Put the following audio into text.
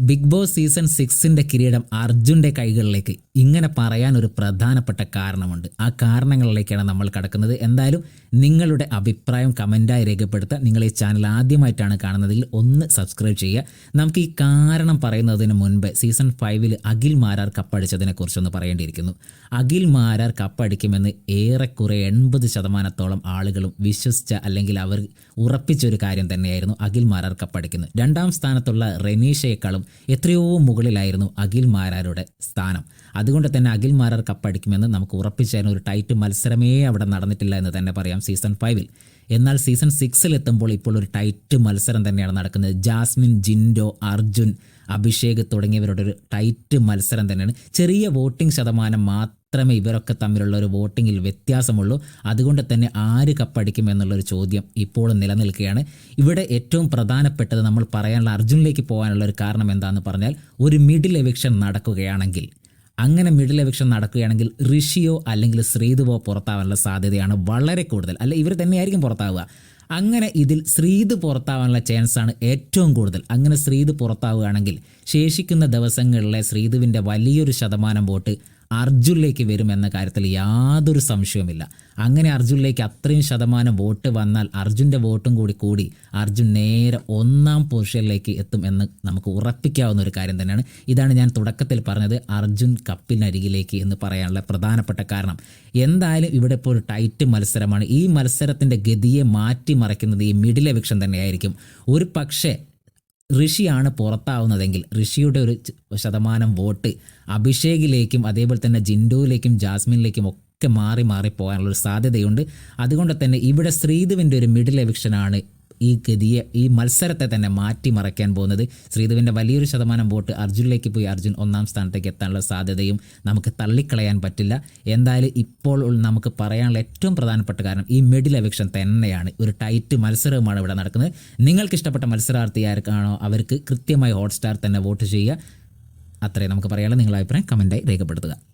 Big boss season സിക്സിന്റെ കിരീടം അർജുന്റെ കൈകളിലേക്ക് ഇങ്ങനെ പറയാൻ ഒരു പ്രധാനപ്പെട്ട കാരണമുണ്ട്. ആ കാരണങ്ങളിലേക്കാണ് നമ്മൾ കടക്കുന്നത്. എന്തായാലും നിങ്ങളുടെ അഭിപ്രായം കമന്റായി രേഖപ്പെടുത്തുക. നിങ്ങൾ ഈ ചാനൽ ആദ്യമായിട്ടാണ് കാണുന്നതിൽ ഒന്ന് സബ്സ്ക്രൈബ് ചെയ്യുക. നമുക്ക് ഈ കാരണം പറയുന്നതിന് മുൻപ് സീസൺ ഫൈവിൽ അഖിൽ മാരാർ കപ്പടിച്ചതിനെ കുറിച്ചൊന്ന് പറയേണ്ടിയിരിക്കുന്നു. അഖിൽ മാരാർ കപ്പടിക്കുമെന്ന് ഏറെക്കുറെ എൺപത് ശതമാനത്തോളം ആളുകളും വിശ്വസിച്ച അല്ലെങ്കിൽ അവർ ഉറപ്പിച്ച ഒരു കാര്യം തന്നെയായിരുന്നു അഖിൽ മാരാർ കപ്പടിക്കുന്നത് രണ്ടാം സ്ഥാനത്തുള്ള റെനീഷയെക്കാളും എത്രയോ മുകളിലായിരുന്നു അഖിൽ മാരാരുടെ സ്ഥാനം. അതുകൊണ്ട് തന്നെ അഖിൽ മാരാർ കപ്പടിക്കുമെന്ന് നമുക്ക് ഉറപ്പിച്ചായിരുന്നു ഒരു ടൈറ്റ് മത്സരമേ അവിടെ നടന്നിട്ടില്ല എന്ന് തന്നെ പറയാം സീസൺ ഫൈവിൽ. എന്നാൽ സീസൺ സിക്സിൽ എത്തുമ്പോൾ ഇപ്പോൾ ഒരു ടൈറ്റ് മത്സരം തന്നെയാണ് നടക്കുന്നത്. ജാസ്മിൻ ജിൻഡോ അർജുൻ അഭിഷേക് തുടങ്ങിയവരുടെ ഒരു ടൈറ്റ് മത്സരം തന്നെയാണ്. ചെറിയ വോട്ടിംഗ് ശതമാനം മാത്രമേ ഇവരൊക്കെ തമ്മിലുള്ള ഒരു വോട്ടിങ്ങിൽ വ്യത്യാസമുള്ളൂ. അതുകൊണ്ട് തന്നെ ആര് കപ്പടിക്കും എന്നുള്ളൊരു ചോദ്യം ഇപ്പോഴും നിലനിൽക്കുകയാണ്. ഇവിടെ ഏറ്റവും പ്രധാനപ്പെട്ടത് നമ്മൾ പറയാനുള്ള അർജുനിലേക്ക് പോകാനുള്ള ഒരു കാരണം എന്താണെന്ന് പറഞ്ഞാൽ ഒരു മിഡിൽ എവിക്ഷൻ നടക്കുകയാണെങ്കിൽ അങ്ങനെ മിഡിൽ എവിക്ഷൻ നടക്കുകയാണെങ്കിൽ ഋഷിയോ അല്ലെങ്കിൽ ശ്രീധുവോ പുറത്താവാനുള്ള സാധ്യതയാണ് വളരെ കൂടുതൽ. അല്ല ഇവർ തന്നെയായിരിക്കും പുറത്താവുക. അങ്ങനെ ഇതിൽ ശ്രീത് പുറത്താവാനുള്ള ചാൻസാണ് ഏറ്റവും കൂടുതൽ. അങ്ങനെ ശ്രീത് പുറത്താവുകയാണെങ്കിൽ ശേഷിക്കുന്ന ദിവസങ്ങളിലെ ശ്രീധുവിന്റെ വലിയൊരു ശതമാനം വോട്ട് അർജുനിലേക്ക് വരും എന്ന കാര്യത്തിൽ യാതൊരു സംശയവുമില്ല. അങ്ങനെ അർജുനിലേക്ക് അത്രയും ശതമാനം വോട്ട് വന്നാൽ അർജുന്റെ വോട്ടും കൂടി കൂടി അർജുൻ നേരെ ഒന്നാം പൊസിഷനിലേക്ക് എത്തും എന്ന് നമുക്ക് ഉറപ്പിക്കാവുന്ന ഒരു കാര്യം തന്നെയാണ്. ഇതാണ് ഞാൻ തുടക്കത്തിൽ പറഞ്ഞത് അർജുൻ കപ്പിനരികിലേക്ക് എന്ന് പറയാനുള്ള പ്രധാനപ്പെട്ട കാരണം. എന്തായാലും ഇവിടെ ഇപ്പോൾ ഒരു ടൈറ്റ് മത്സരമാണ്. ഈ മത്സരത്തിന്റെ ഗതിയെ മാറ്റിമറിക്കുന്നത് ഈ മിഡിൽ എവിക്ഷൻ തന്നെയായിരിക്കും. ഒരു പക്ഷേ ഋഷിയാണ് പുറത്താവുന്നതെങ്കിൽ ഋഷിയുടെ ഒരു ശതമാനം വോട്ട് അഭിഷേകിലേക്കും അതേപോലെ തന്നെ ജിൻഡുവിലേക്കും ജാസ്മിനിലേക്കും ഒക്കെ മാറി മാറി പോകാനുള്ള ഒരു സാധ്യതയുണ്ട്. അതുകൊണ്ട് തന്നെ ഇവിടെ ശ്രീധുവിന്റെ ഒരു മിഡിൽ എവിക്ഷനാണ് ഈ ഗതിയെ ഈ മത്സരത്തെ തന്നെ മാറ്റിമറയ്ക്കാൻ പോകുന്നത്. ശ്രീധുവിന്റെ വലിയൊരു ശതമാനം വോട്ട് അർജുനിലേക്ക് പോയി അർജുൻ ഒന്നാം സ്ഥാനത്തേക്ക് എത്താനുള്ള സാധ്യതയും നമുക്ക് തള്ളിക്കളയാൻ പറ്റില്ല. എന്തായാലും ഇപ്പോൾ നമുക്ക് പറയാനുള്ള ഏറ്റവും പ്രധാനപ്പെട്ട കാരണം ഈ മിഡിൽ എവക്ഷൻ തന്നെയാണ്. ഒരു ടൈറ്റ് മത്സരവുമാണ് ഇവിടെ നടക്കുന്നത്. നിങ്ങൾക്ക് ഇഷ്ടപ്പെട്ട മത്സരാർത്ഥി ആർക്കാണോ അവർക്ക് കൃത്യമായി ഹോട്ട്സ്റ്റാർ തന്നെ വോട്ട് ചെയ്യുക? അത്രയും നമുക്ക് പറയാനുള്ള. നിങ്ങളുടെ അഭിപ്രായം കമന്റായി രേഖപ്പെടുത്തുക.